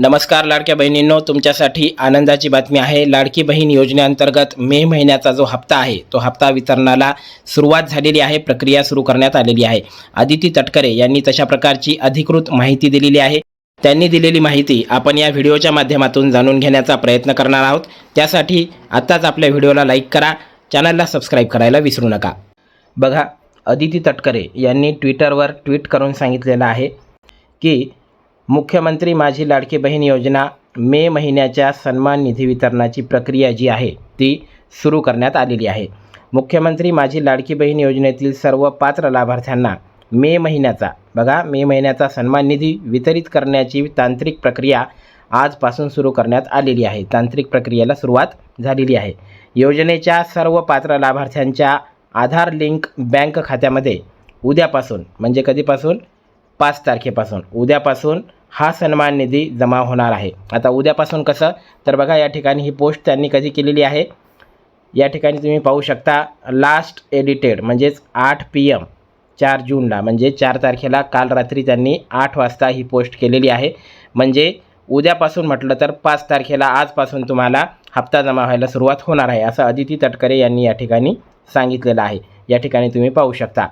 नमस्कार लाडक्या बहिणींनो तुमच्यासाठी आनंदाची बातमी आहे. लाडकी बहीण योजनेअंतर्गत मे महिन्याचा जो हप्ता आहे तो हप्ता वितरणाला सुरुवात झालेली आहे प्रक्रिया सुरू करण्यात आलेली आहे. आदिती तटकरे यांनी तशा प्रकारची अधिकृत माहिती दिलेली आहे. त्यांनी दिलेली माहिती आपण या व्हिडिओच्या माध्यमातून जाणून घेण्याचा प्रयत्न करणार आहोत. त्यासाठी आत्ताच आपल्या व्हिडिओला लाईक करा चॅनलला सबस्क्राईब करायला विसरू नका. बघा अदिती तटकरे यांनी ट्विटरवर ट्विट करून सांगितलेलं आहे की मुख्यमंत्री माझी लाडकी बहीण योजना मे महिन्याच्या सन्मान निधी वितरणाची प्रक्रिया जी आहे ती सुरू करण्यात आलेली आहे. मुख्यमंत्री माझी लाडकी बहीण योजनेतील सर्व पात्र लाभार्थ्यांना मे महिन्याचा बघा मे महिन्याचा सन्मान निधी वितरित करण्याची तांत्रिक प्रक्रिया आजपासून सुरू करण्यात आलेली आहे. तांत्रिक प्रक्रियेला सुरुवात झालेली आहे. योजनेच्या सर्व पात्र लाभार्थ्यांच्या आधार लिंक बँक खात्यामध्ये उद्यापासून म्हणजे कधीपासून? पाच तारखेपासून. उद्यापासून हा सन्मान निधी जमा होणार आहे. आता उद्यापासून कसं? तर बघा या ठिकाणी ही पोस्ट त्यांनी कधी केलेली आहे? या ठिकाणी तुम्ही पाहू शकता लास्ट एडिटेड म्हणजेच आठ पी एम चार जूनला म्हणजे चार तारखेला काल रात्री त्यांनी आठ वाजता ही पोस्ट केलेली आहे. म्हणजे उद्यापासून म्हटलं तर पाच तारखेला आजपासून तुम्हाला हप्ता जमा व्हायला सुरुवात होणार आहे असं अदिती तटकरे यांनी या ठिकाणी सांगितलेलं आहे. या ठिकाणी तुम्ही पाहू शकता.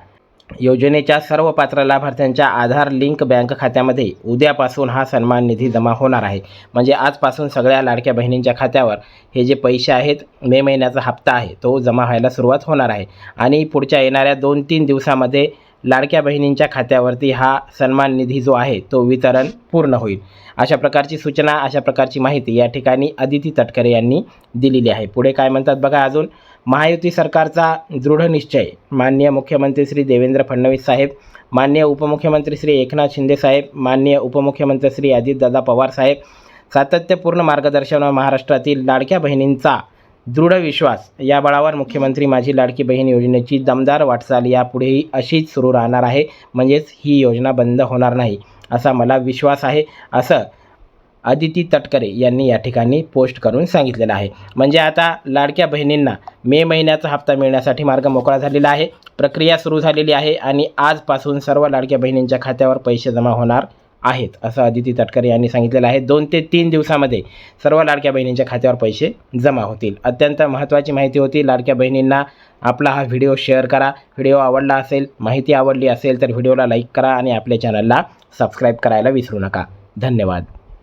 योजनेच्या सर्व पात्र लाभार्थ्यांच्या आधार लिंक बँक खात्यामध्ये उद्यापासून हा सन्मान निधी जमा होणार आहे. म्हणजे आजपासून सगळ्या लाडक्या बहिणींच्या खात्यावर हे जे पैसे आहेत मे महिन्याचा हप्ता आहे तो जमा व्हायला सुरुवात होणार आहे. आणि पुढच्या येणाऱ्या दोन तीन दिवसामध्ये लाडक्या बहिणींच्या खात्यावरती हा सन्मान निधी जो आहे तो वितरण पूर्ण होईल. अशा प्रकारची सूचना अशा प्रकारची माहिती या ठिकाणी अदिती तटकरे यांनी दिलेली आहे. पुढे काय म्हणतात बघा अजून. महायुती सरकारचा दृढ निश्चय. माननीय मुख्यमंत्री श्री देवेंद्र फडणवीस साहेब माननीय उपमुख्यमंत्री श्री एकनाथ शिंदे साहेब माननीय उपमुख्यमंत्री श्री अजितदादा पवार साहेब सातत्यपूर्ण मार्गदर्शन महाराष्ट्रातील लाडक्या बहिणींचा दृढ विश्वास. या बळावर मुख्यमंत्री माझी लाडकी बहीण योजनेची दमदार वाटचाल यापुढेही अशीच सुरू राहणार आहे. म्हणजेच ही योजना बंद होणार नाही असा मला विश्वास आहे असं अदिती तटकरे यांनी या ठिकाणी पोस्ट करून सांगितलेलं आहे. म्हणजे आता लाडक्या बहिणींना मे महिन्याचा हप्ता मिळण्यासाठी मार्ग मोकळा झालेला आहे प्रक्रिया सुरू झालेली आहे आणि आजपासून सर्व लाडक्या बहिणींच्या खात्यावर पैसे जमा होणार आहेत असं अदिती तटकरे यांनी सांगितलेलं आहे. दोन ते तीन दिवसामध्ये सर्व लाडक्या बहिणींच्या खात्यावर पैसे जमा होतील. अत्यंत महत्त्वाची माहिती होती लाडक्या बहिणींना आपला हा व्हिडिओ शेअर करा. व्हिडिओ आवडला असेल माहिती आवडली असेल तर व्हिडिओला लाईक करा आणि आपल्या चॅनलला सबस्क्राईब करायला विसरू नका. धन्यवाद.